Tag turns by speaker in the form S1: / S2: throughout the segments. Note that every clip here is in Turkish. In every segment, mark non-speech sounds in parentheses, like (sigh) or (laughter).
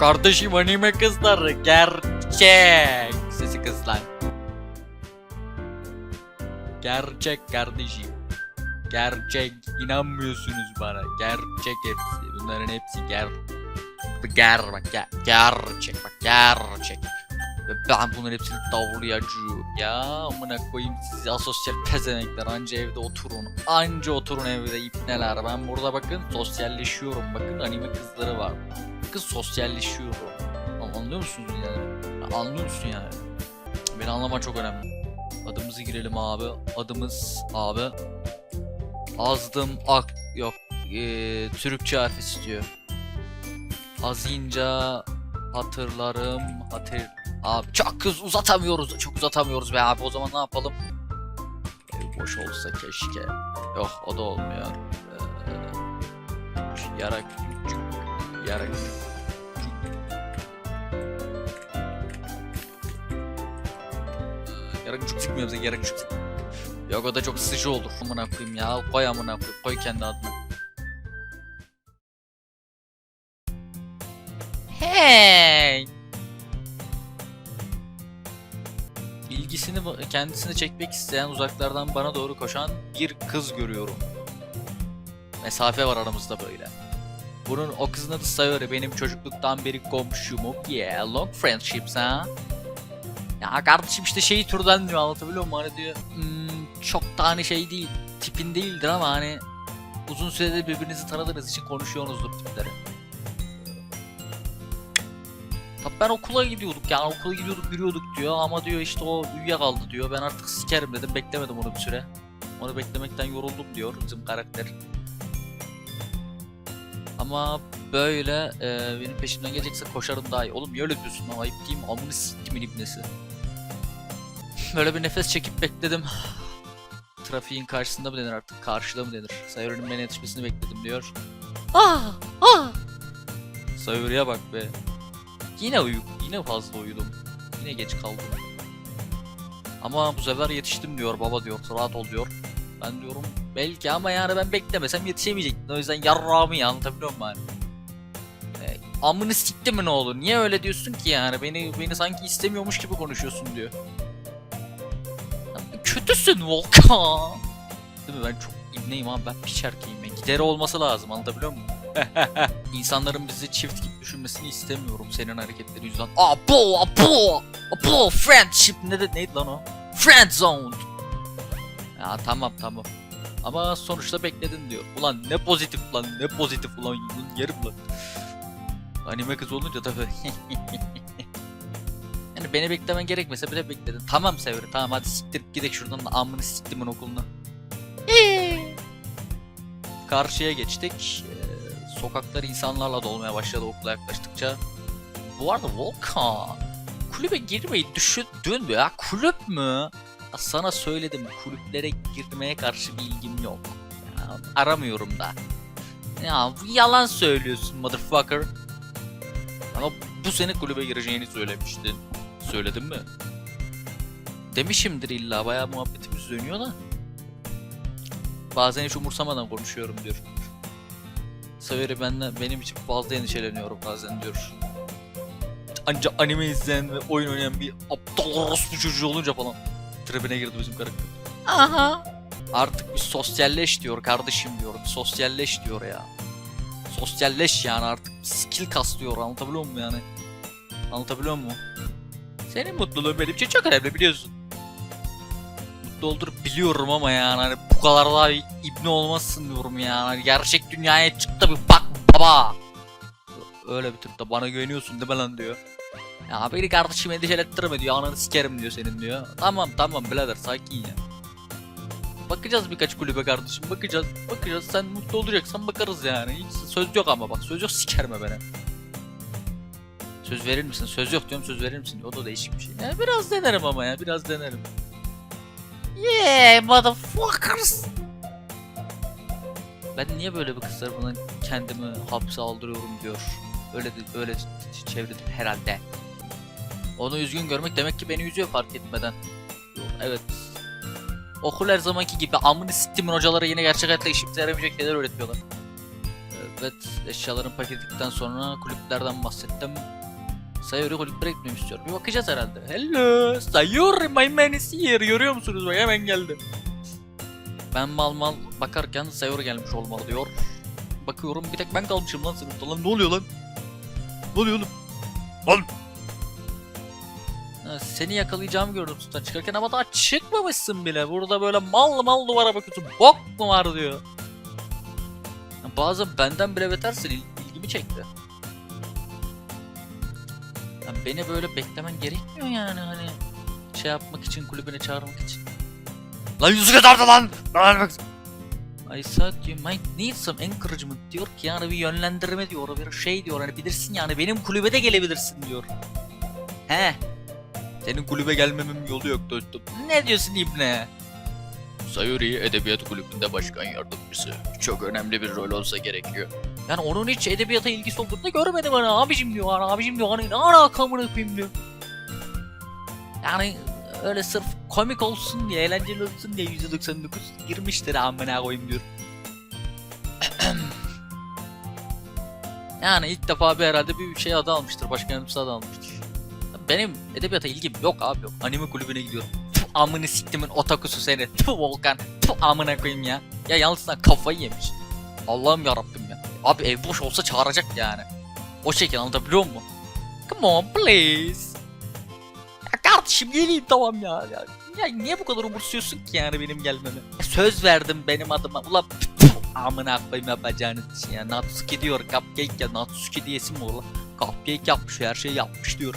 S1: kardeşim anime kızları gerçek. Sesi kız lan. Gerçek kardeşim. Gerçek inanmıyorsunuz bana. Gerçek hepsi. Bunların hepsi ger ger bak ger gerçek bak gerçek. Ve ben bunların hepsini davlayacağım ya. Amına koyayım sizi asosyal pezenekler anca evde oturun. Anca oturun evde ipneler. Ben burada bakın sosyalleşiyorum. Bakın anime kızları var. Bakın sosyalleşiyorum. An- Anlıyor musunuz yani? Anlıyor musun yani? Beni anlama çok önemli. Adımızı girelim abi. Adımız abi. Azdım ak yok. Ee, Türkçe harf istiyor. Azınca hatırlarım hatır abi çok kız uzatamıyoruz. Çok uzatamıyoruz be abi. O zaman ne yapalım? Ev boş olsa keşke. Yok o da olmuyor. Ee, yarak yarak. Yarak çok çıkmıyor bize yarak çok yok o da çok sıcı olur. Amına koyayım ya. Koy amına koyayım. Koy kendi adına Hey! İlgisini kendisine çekmek isteyen uzaklardan bana doğru koşan bir kız görüyorum. Mesafe var aramızda böyle. Bunun o kızın adı Sayori benim çocukluktan beri komşum. Oh yeah, long friendships ha. Ya kardeşim işte şey türden diyor anlatabiliyor muyum? Hani diyor "Hmm, çok da hani şey değil, tipin değildir ama hani uzun süredir birbirinizi tanıdığınız için konuşuyorsunuzdur tipleri. Tabii ben okula gidiyorduk yani okula gidiyorduk yürüyorduk diyor ama diyor işte o uyuyakaldı diyor. Ben artık sikerim dedim beklemedim onu bir süre. Onu beklemekten yoruldum diyor bizim karakter. Ama böyle e, benim peşimden gelecekse koşarım daha iyi. Oğlum niye öyle diyorsun lan ayıp mi? Amını siktimin ibnesi. (laughs) Böyle bir nefes çekip bekledim. (sighs) Trafiğin karşısında mı denir artık? Karşıda mı denir? Sayori'nin bana yetişmesini bekledim diyor. Ah! Ah! Sayori'ye bak be. Yine uyu, yine fazla uyudum. Yine geç kaldım. Ama bu sefer yetiştim diyor baba diyor. Rahat ol diyor. Ben diyorum belki ama yani ben beklemesem yetişemeyecektin. O yüzden yarrağımı ya anlatabiliyor muyum hani? E, amını sikti mi ne olur? Niye öyle diyorsun ki yani? Beni beni sanki istemiyormuş gibi konuşuyorsun diyor. Kötüsün Volkan. Değil mi ben çok ibneyim abi ben piç erkeğim. Gideri olması lazım anlatabiliyor muyum? (laughs) İnsanların bizi çift gibi düşünmesini istemiyorum senin hareketleri yüzünden. Abo, abo, abo, friendship ne de neydi lan o? Friend zone. Ya tamam tamam. Ama sonuçta bekledin diyor. Ulan ne pozitif lan ne pozitif ulan yerim lan. Anime kız olunca tabii. (laughs) yani beni beklemen gerekmese bile bekledin. Tamam Sevri tamam hadi siktirip gidelim şuradan da amını siktimin okuluna. Karşıya geçtik. Sokaklar insanlarla dolmaya başladı okula yaklaştıkça. Bu arada Volkan, kulübe girmeyi düşündün mü ya? Kulüp mü? Ya sana söyledim kulüplere girmeye karşı bir ilgim yok. Ya, aramıyorum da. Ya yalan söylüyorsun motherfucker. Ama bu sene kulübe gireceğini söylemiştin. Söyledin mi? Demişimdir illa bayağı muhabbetimiz dönüyor da. Bazen hiç umursamadan konuşuyorum diyor. Saveri benden benim için fazla endişeleniyorum bazen diyor. Ancak anime izleyen ve oyun oynayan bir aptal orospu çocuğu olunca falan tribine girdi bizim karakter. Aha. Artık bir sosyalleş diyor kardeşim diyor. Bir sosyalleş diyor ya. Sosyalleş yani artık skill kas diyor anlatabiliyor muyum yani? Anlatabiliyor muyum? Senin mutluluğun benim için çok önemli biliyorsun mutlu biliyorum ama yani hani bu kadar da ibne olmazsın diyorum yani. Hani gerçek dünyaya çık da bir bak baba. Öyle bir tip bana güveniyorsun değil mi lan diyor. Ya beni kardeşim endişelettirme diyor. Ananı sikerim diyor senin diyor. Tamam tamam birader sakin ya. Bakacağız birkaç kulübe kardeşim bakacağız. Bakacağız sen mutlu olacaksan bakarız yani. Hiç söz yok ama bak söz yok sikerme beni. Söz verir misin? Söz yok diyorum söz verir misin? O da değişik bir şey. Ya biraz denerim ama ya biraz denerim. Yeah motherfuckers. Ben niye böyle bir kız tarafından kendimi hapse aldırıyorum diyor. Öyle de, öyle ç- çevredim herhalde. Onu üzgün görmek demek ki beni üzüyor fark etmeden. Evet. Okul her zamanki gibi amını siktimin hocalara yine gerçek hayatta işimize yaramayacak şeyler öğretiyorlar. Evet. Eşyaların paketledikten sonra kulüplerden bahsettim. Sayori kulüplere gitmemi istiyorum. Bir bakacağız herhalde. Hello Sayori my man is here. Görüyor musunuz bak hemen geldi. Ben mal mal bakarken Sayori gelmiş olmalı diyor. Bakıyorum bir tek ben kalmışım lan sınıfta lan ne oluyor lan? Ne oluyor oğlum? Lan! Seni yakalayacağımı gördüm sudan çıkarken ama daha çıkmamışsın bile. Burada böyle mal mal duvara bakıyorsun. Bok mu var diyor. Bazen benden bile betersin il- ilgimi çekti. Ya beni böyle beklemen gerekmiyor yani hani şey yapmak için kulübüne çağırmak için. Lan yüzü kadardı lan! Lan bak. I thought you might need some encouragement diyor ki yani bir yönlendirme diyor bir şey diyor hani bilirsin yani benim kulübe de gelebilirsin diyor. He. Senin kulübe gelmemin yolu yok dostum. Ne diyorsun İbne? Sayuri Edebiyat Kulübü'nde başkan yardımcısı. Çok önemli bir rol olsa gerekiyor. Yani onun hiç edebiyata ilgisi olduğunu da görmedim hani abicim diyor hani abicim diyor hani ne alaka amına koyayım diyor. Yani öyle sırf komik olsun diye eğlenceli olsun diye %99 girmiştir amına koyayım diyor. (clears throat) yani ilk defa bir herhalde bir şey adı almıştır. Başkan yardımcısı adı almıştır. Benim edebiyata ilgim yok abi yok. Anime kulübüne gidiyorum. Tüh, amını siktimin otakusu seni. Tüh Volkan. Tüh amına koyayım ya. Ya yalnız kafayı yemiş. Allah'ım yarabbim ya. Abi ev boş olsa çağıracak yani. O şekilde anlatabiliyor musun? Come on please. Ya kardeşim geleyim tamam ya. ya. Ya niye bu kadar umursuyorsun ki yani benim gelmemi? Ya söz verdim benim adıma. Ulan (laughs) amına koyayım yapacağınız için ya. Natsuki diyor cupcake ya. Natsuki diyesim mi olur? Cupcake yapmış her şeyi yapmış diyor.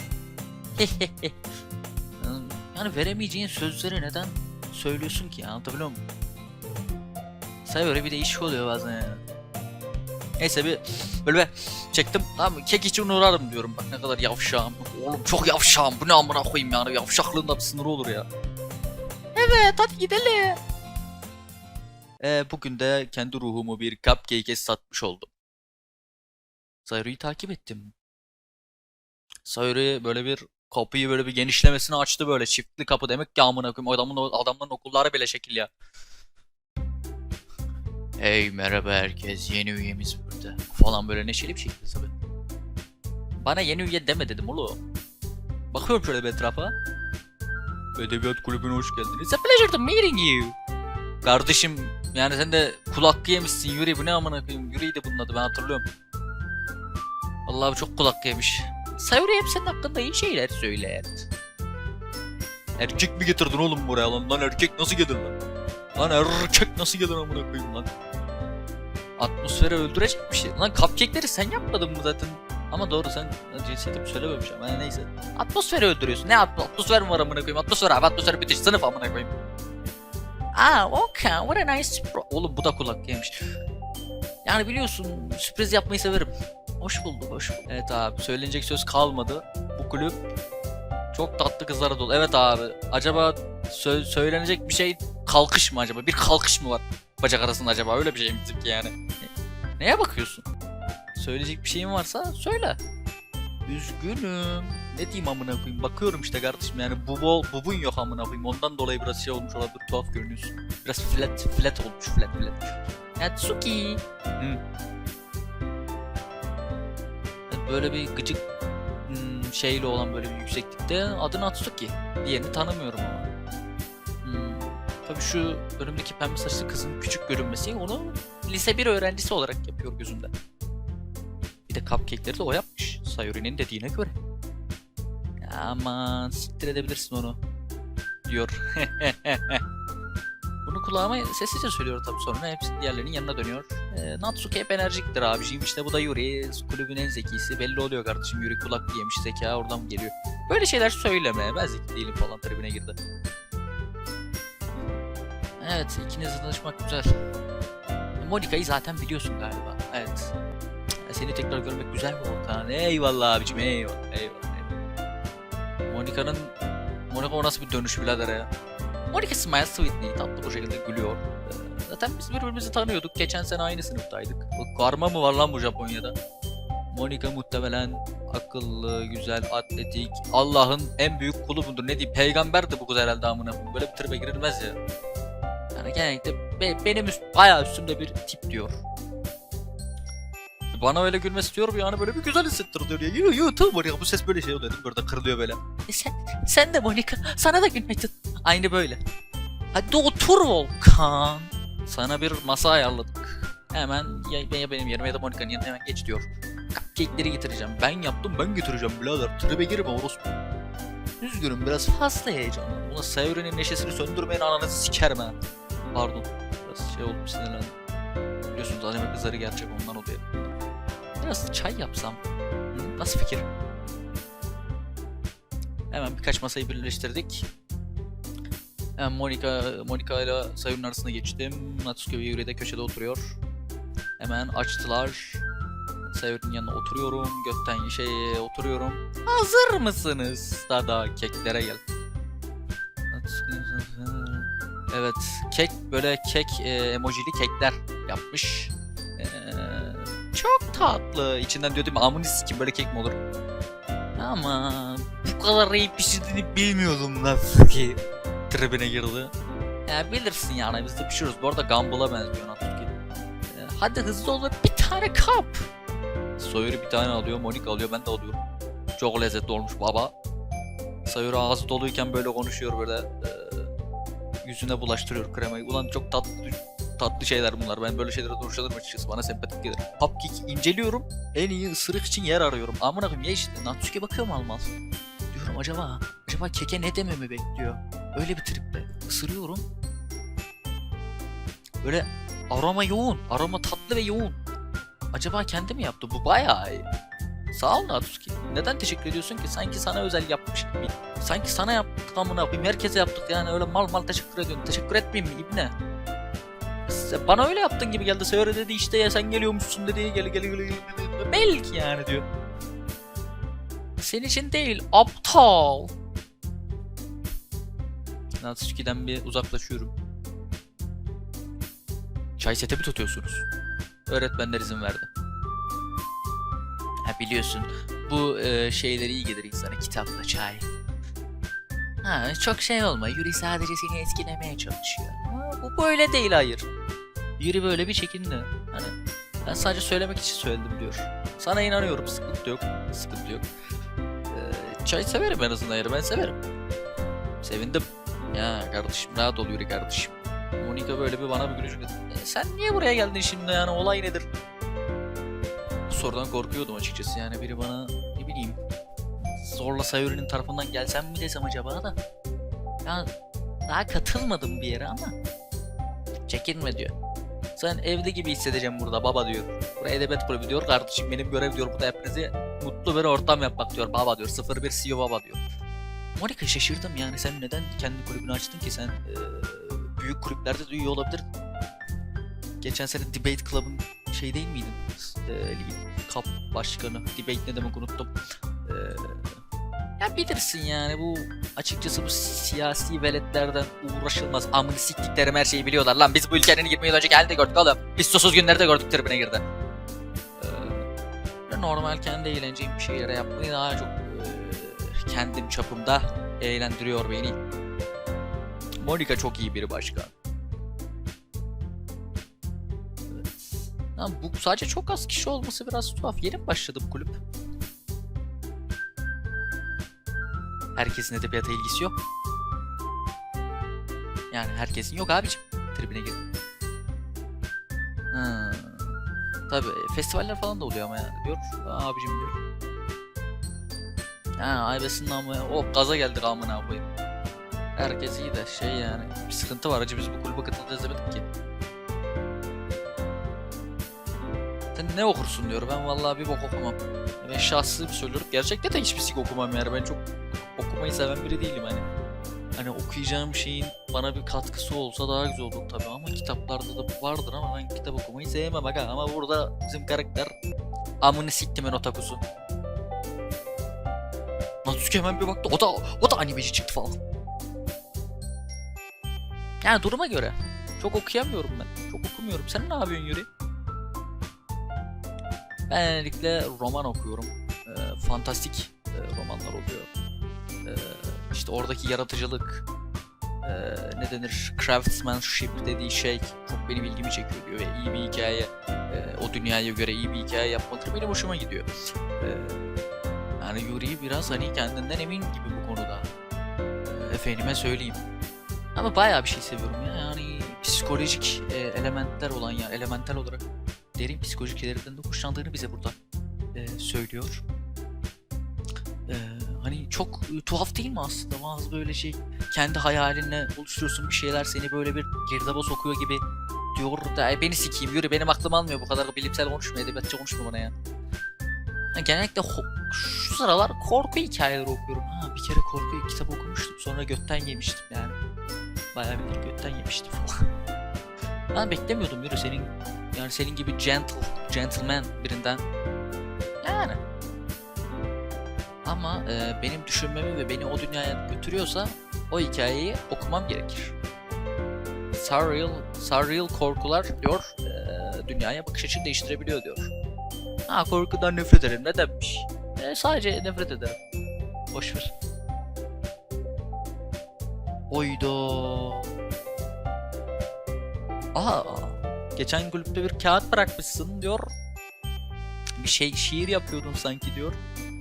S1: (laughs) yani veremeyeceğin sözleri neden söylüyorsun ki anlatabiliyor muyum? Say öyle bir değişik oluyor bazen yani. Neyse bir böyle bir çektim tamam? Kek için uğrarım diyorum bak ne kadar yavşağım. Oğlum çok yavşağım bu ne amına koyayım yani yavşaklığın da bir sınırı olur ya. Evet hadi gidelim. Ee, bugün de kendi ruhumu bir cupcake'e satmış oldum. Sayru'yu takip ettim. Sayuri böyle bir kapıyı böyle bir genişlemesini açtı böyle çiftli kapı demek ki amına koyayım adamın adamların okulları bile şekil ya. Hey merhaba herkes yeni üyemiz burada falan böyle neşeli bir şekilde tabii. Bana yeni üye deme dedim oğlum. Bakıyorum şöyle bir etrafa. Edebiyat kulübüne hoş geldiniz. It's a pleasure to meeting you. Kardeşim yani sen de kulak yemişsin Yuri bu ne amına koyayım Yuri'ydi bunun adı ben hatırlıyorum. Vallahi bu çok kulak yemiş. Sayuri hep senin hakkında iyi şeyler söyler. Erkek mi getirdin oğlum buraya lan? Lan erkek nasıl gelir lan? Lan erkek nasıl gelir amına koyayım lan? Atmosferi öldürecek bir şey. Lan cupcake'leri sen yapmadın mı zaten? Ama doğru sen cinsiyetimi söylememiş ama yani neyse. Atmosferi öldürüyorsun. Ne atmo atmosfer mi var amına koyayım? Atmosfer abi atmosfer bitiş sınıf amına koyayım. Aa okay what a nice pro- Oğlum bu da kulak yemiş. Yani biliyorsun sürpriz yapmayı severim. Hoş bulduk, hoş bulduk. Evet abi, söylenecek söz kalmadı. Bu kulüp çok tatlı kızlara dolu. Evet abi, acaba sö- söylenecek bir şey kalkış mı acaba? Bir kalkış mı var bacak arasında acaba? Öyle bir şey mi bizimki yani? Ne- Neye bakıyorsun? Söyleyecek bir şeyin varsa söyle. Üzgünüm. Ne diyeyim amına koyayım? Bakıyorum işte kardeşim yani bubu, bubun yok amına koyayım. Ondan dolayı biraz şey olmuş olabilir, tuhaf görünüyorsun. Biraz flat, flat olmuş, flat, flat. Yatsuki. Hı. böyle bir gıcık hmm, şeyle olan böyle bir yükseklikte adı Natsuki. Diğerini tanımıyorum ama. Tabii şu önümdeki pembe saçlı kızın küçük görünmesi onu lise 1 öğrencisi olarak yapıyor gözümde. Bir de cupcake'leri de o yapmış. Sayuri'nin dediğine göre. Aman siktir edebilirsin onu. Diyor. (laughs) Bunu kulağıma sessizce söylüyor tabii sonra hepsi diğerlerinin yanına dönüyor. E, Natsuki hep enerjiktir abiciğim işte bu da Yuri kulübün en zekisi belli oluyor kardeşim Yuri kulak yemiş zeka oradan geliyor. Böyle şeyler söyleme ben zeki değilim falan tribine girdi. Evet ikinizle tanışmak güzel. Monika'yı zaten biliyorsun galiba evet. Seni tekrar görmek güzel mi Volkan? Eyvallah abicim eyvallah eyvallah. eyvallah. Monika'nın Monika o nasıl bir dönüş birader ya. Monica smiles sweetly, tatlı bu şekilde gülüyor. Ee, Zaten biz birbirimizi tanıyorduk. Geçen sene aynı sınıftaydık. Bu karma mı var lan bu Japonya'da? Monica muhtemelen akıllı, güzel, atletik, Allah'ın en büyük kulu mudur ne diyeyim peygamber de bu kız herhalde amına. Böyle bir tribe girilmez ya. Yani genellikle be- benim üst, bayağı üstümde bir tip diyor. bana öyle gülmesi diyor yani böyle bir güzel hissettiriyor ya. Yo yo tamam var ya bu ses böyle şey oluyor değil mi? Burada kırılıyor böyle. E sen, sen de Monika sana da gülmek tut. Aynı böyle. Hadi otur Volkan. Sana bir masa ayarladık. Hemen ya, ya benim yerime ya da Monika'nın yanına hemen geç diyor. Cupcake'leri getireceğim. Ben yaptım ben getireceğim birader. Tribe girme orospu. Üzgünüm biraz fazla heyecanlı. Buna Sayuri'nin neşesini söndürmeyin ananızı sikerim ha. Pardon. Biraz şey olmuş sinirlendim. Biliyorsunuz anime kızları gerçek ondan oluyor. Biraz çay yapsam. Nasıl fikir? Hemen birkaç masayı birleştirdik. Hemen Monika, Monika ile Sayur'un arasına geçtim. Natsuki ve Yuri de köşede oturuyor. Hemen açtılar. Sayur'un yanına oturuyorum. Gökten şeye oturuyorum. Hazır mısınız? Daha keklere gel. Evet, kek böyle kek e, emojili kekler yapmış. E, çok tatlı. İçinden diyor değil mi? Amını sikim böyle kek mi olur? Ama bu kadar iyi pişirdiğini bilmiyordum nasıl ki tribine girdi. Ya bilirsin yani biz de pişiriyoruz. Bu arada Gumball'a benziyor Natsuki. E, hadi hızlı ol bir tane kap. Sayuri bir tane alıyor, Monika alıyor, ben de alıyorum. Çok lezzetli olmuş baba. Sayuri ağzı doluyken böyle konuşuyor böyle. e, yüzüne bulaştırıyor kremayı. Ulan çok tatlı tatlı şeyler bunlar. Ben böyle şeylere hoşlanırım açıkçası. Bana sempatik gelir. Cupcake inceliyorum. En iyi ısırık için yer arıyorum. Amına koyayım ya işte. Natsuki bakıyor mu almaz? Diyorum acaba acaba keke ne dememi bekliyor? Öyle bir triple. Isırıyorum. Böyle aroma yoğun. Aroma tatlı ve yoğun. Acaba kendi mi yaptı? Bu bayağı iyi. Sağ ol Natsuki. Neden teşekkür ediyorsun ki? Sanki sana özel yapmış gibi. Sanki sana yaptık amına koyayım. Herkese yaptık yani öyle mal mal teşekkür ediyorsun. Teşekkür etmeyeyim mi İbne? Sen- Bana öyle yaptın gibi geldi. Söyle dedi işte ya sen geliyormuşsun dedi. Gel gel gel. gel. Belki yani diyor. Senin için değil aptal. Natsuki'den bir uzaklaşıyorum. Çay seti mi tutuyorsunuz? Öğretmenler izin verdi. Biliyorsun bu e, şeyleri iyi gelir insana kitapla çay. Ha çok şey olma Yuri sadece seni etkilemeye çalışıyor. Ha, bu böyle değil hayır. Yuri böyle bir çekindi. Hani ben sadece söylemek için söyledim diyor. Sana inanıyorum sıkıntı yok. Sıkıntı yok. Ee, çay severim en azından yarı ben severim. Sevindim. Ya kardeşim rahat ol Yuri kardeşim. Monika böyle bir bana bir gülücük. "E, sen niye buraya geldin şimdi yani olay nedir? Sorudan korkuyordum açıkçası yani biri bana ne bileyim zorla Sayuri'nin tarafından gelsem mi desem acaba da. Ya daha katılmadım bir yere ama çekinme diyor. Sen evde gibi hissedeceğim burada baba diyor. Buraya edebiyat kulübü diyor. Kardeşim benim görev diyor burada hepinizi mutlu bir ortam yapmak diyor baba diyor. 01 CEO baba diyor. Monika şaşırdım yani sen neden kendi kulübünü açtın ki sen eee, büyük kulüplerde de üye olabilirdin. Geçen sene Debate Club'ın şey değil miydin? Eee Lead Cup başkanı. Debate ne demek unuttum. Eee ya bilirsin yani bu açıkçası bu siyasi veletlerden uğraşılmaz. Amını siktiklerim her şeyi biliyorlar lan. Biz bu ülkenin 20 yıl önceki halini de gördük oğlum. Biz susuz günlerde gördük tribine girdi. Ee, normal kendi eğleneceğim bir şeylere yapmayı daha çok ee, kendim çapımda eğlendiriyor beni. Monika çok iyi biri başka. Lan bu sadece çok az kişi olması biraz tuhaf. Yeni mi başladı bu kulüp? Herkesin edebiyata ilgisi yok. Yani herkesin yok abicim. Tribine gir. Tabi festivaller falan da oluyor ama yani diyor. Abicim diyor. Ha Aybes'in namı o gaza geldik amına koyayım. Herkes iyi de şey yani bir sıkıntı var acı biz bu kulübe katılacağız demedik ki. Ne okursun diyor ben vallahi bir bok okumam. Ben şahsi söylüyorum gerçekten de hiçbir sik okumam yani ben çok okumayı seven biri değilim hani. Hani okuyacağım şeyin bana bir katkısı olsa daha güzel olur tabii ama kitaplarda da vardır ama ben kitap okumayı sevmem aga ama burada bizim karakter amını siktimin otakusu. Natsuki hemen bir baktı o da o da animeci çıktı falan. Yani duruma göre. Çok okuyamıyorum ben. Çok okumuyorum. Sen ne yapıyorsun Yuri? Ben genellikle roman okuyorum. Ee, fantastik e, romanlar oluyor. Ee, işte oradaki yaratıcılık, e, ne denir craftsmanship dediği şey çok benim ilgimi çekiyor diyor ve iyi bir hikaye e, o dünyaya göre iyi bir hikaye yapmaları benim hoşuma gidiyor. E, yani Yuri biraz hani kendinden emin gibi bu konuda. E, efendime söyleyeyim. Ama bayağı bir şey seviyorum ya. Yani psikolojik e, elementler olan ya elemental olarak derin psikolojik şeylerden de hoşlandığını bize burada e, söylüyor. E, hani çok e, tuhaf değil mi aslında bazı böyle şey kendi hayalinle oluşturuyorsun bir şeyler seni böyle bir girdaba sokuyor gibi diyor da "Ay beni sikeyim yürü benim aklım almıyor bu kadar bilimsel konuşma edebiyatça konuşma bana ya. Ha, genellikle şu sıralar korku hikayeleri okuyorum. Ha, bir kere korku kitap okumuştum sonra götten yemiştim yani. Bayağı bir götten yemiştim falan. (laughs) Ben beklemiyordum yürü senin yani senin gibi gentle, gentleman birinden. Yani. Ama e, benim düşünmemi ve beni o dünyaya götürüyorsa o hikayeyi okumam gerekir. Surreal, surreal korkular diyor e, dünyaya bakış açını değiştirebiliyor diyor. Ha korkudan nefret ederim nedenmiş? E, sadece nefret ederim. Boşver. Oydo. Aha. Geçen kulüpte bir kağıt bırakmışsın diyor. Bir şey şiir yapıyordun sanki diyor.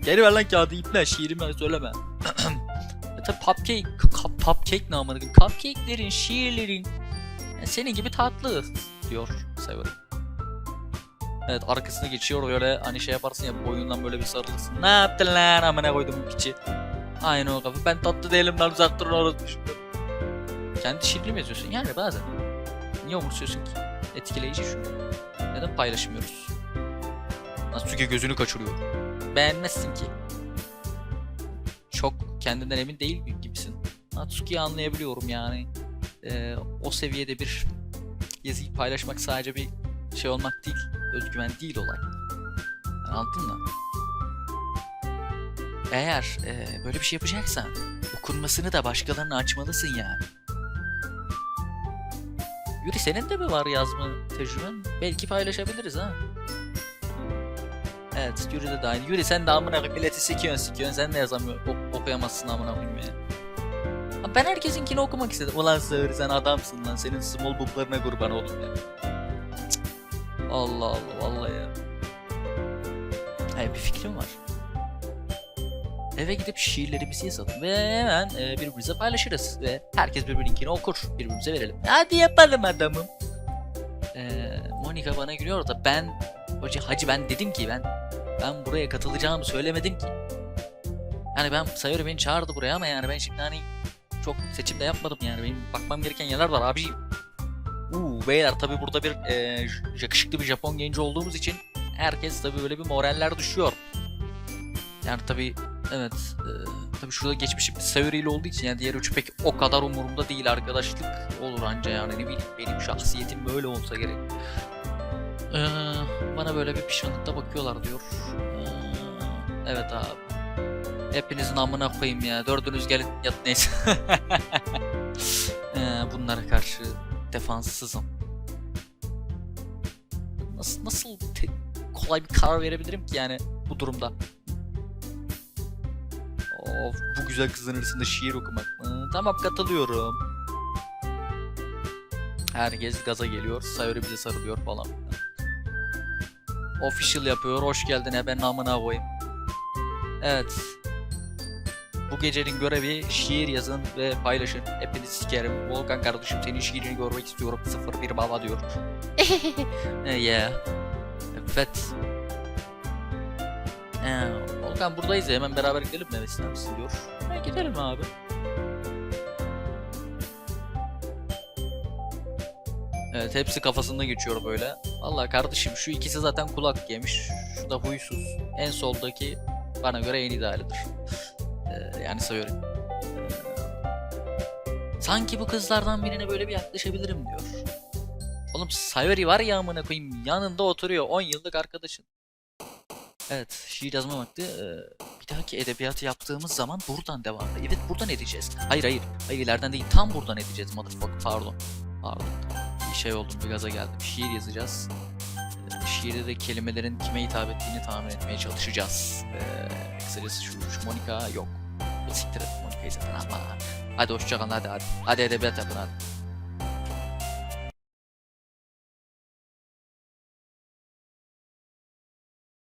S1: Geri ver lan kağıdı iple şiirimi söyleme. (clears throat) e tabi cupcake, cup- cupcake amına koyayım? Cupcake'lerin, şiirlerin e, senin gibi tatlı diyor severim. Evet arkasına geçiyor böyle hani şey yaparsın ya boyundan böyle bir sarılırsın. Ne yaptın lan amına koydum bu piçi. Aynı o kafa. Ben tatlı değilim lan uzak durun düşündüm. Kendi şiirini mi yazıyorsun? Yani bazen. Niye umursuyorsun ki? Etkileyici çünkü. Neden paylaşmıyoruz? Natsuki gözünü kaçırıyor. Beğenmezsin ki. Çok kendinden emin değil gibisin. Natsuki'yi anlayabiliyorum yani. Ee, o seviyede bir yazıyı paylaşmak sadece bir şey olmak değil, özgüven değil olay. Yani anladın mı? Eğer e, böyle bir şey yapacaksan okunmasını da başkalarına açmalısın yani. Yuri senin de mi var yazma tecrüben? Belki paylaşabiliriz ha. Evet Yuri'de de aynı. Yuri sen de amına koyayım milleti sikiyorsun sikiyorsun sen de yazamıyorsun ok- okuyamazsın amına koyayım ya. Ha, Ben herkesinkini okumak istedim. Ulan Sığır sen adamsın lan senin small booklarına kurban oldum ya. Cık. Allah Allah vallahi ya. Hayır bir fikrim var. Eve gidip şiirlerimizi yazalım ve hemen e, birbirimize paylaşırız ve herkes birbirininkini okur, birbirimize verelim. Hadi yapalım adamım. E, Monika bana gülüyor da ben Hoca hacı ben dedim ki ben ben buraya katılacağımı söylemedim ki. Yani ben Sayori beni çağırdı buraya ama yani ben şimdi hani çok seçim de yapmadım yani benim bakmam gereken yerler var abiciğim. Uuu beyler tabi burada bir e, yakışıklı bir Japon genci olduğumuz için herkes tabi böyle bir moraller düşüyor. Yani tabi evet e, tabi şurada geçmişim ile olduğu için yani diğer üçü pek o kadar umurumda değil arkadaşlık olur anca yani ne bileyim benim şahsiyetim böyle olsa gerek. Ee, bana böyle bir pişmanlıkla bakıyorlar diyor. Ee, evet abi. Hepinizin amına koyayım ya. Dördünüz gelin yat neyse. ee, (laughs) bunlara karşı defanssızım. Nasıl nasıl kolay bir karar verebilirim ki yani bu durumda? Of bu güzel kızın arasında şiir okumak mı? Tamam katılıyorum. Herkes gaza geliyor. Sayori bize sarılıyor falan. Official yapıyor. Hoş geldin ben namına koyayım. Evet. Bu gecenin görevi şiir yazın ve paylaşın. Hepinizi sikerim. Volkan kardeşim senin şiirini görmek istiyorum. 01 baba diyor. (laughs) Eh, yeah. Evet. Ee, Volkan buradayız ya hemen beraber gidelim mi? İster misin diyor. E, gidelim abi. Evet hepsi kafasında geçiyor böyle. Vallahi kardeşim şu ikisi zaten kulak yemiş. Şu da huysuz. En soldaki bana göre en idealidir. (laughs) Ee, yani sayıyorum. Ee, sanki bu kızlardan birine böyle bir yaklaşabilirim diyor. Oğlum Sayori var ya amına koyayım yanında oturuyor 10 yıllık arkadaşın. Evet şiir yazma vakti. Ee, bir dahaki edebiyatı yaptığımız zaman buradan devam. Evet buradan edeceğiz. Hayır hayır. Hayır ileriden değil tam buradan edeceğiz motherfucker pardon. Pardon. Bir şey oldum bir gaza geldim. Şiir yazacağız. Şiirde de kelimelerin kime hitap ettiğini tahmin etmeye çalışacağız. Ee, kısacası şu, şu Monika yok. Siktir et Monika'yı zaten ama Hadi hoşçakalın hadi hadi. Hadi edebiyat yapın hadi.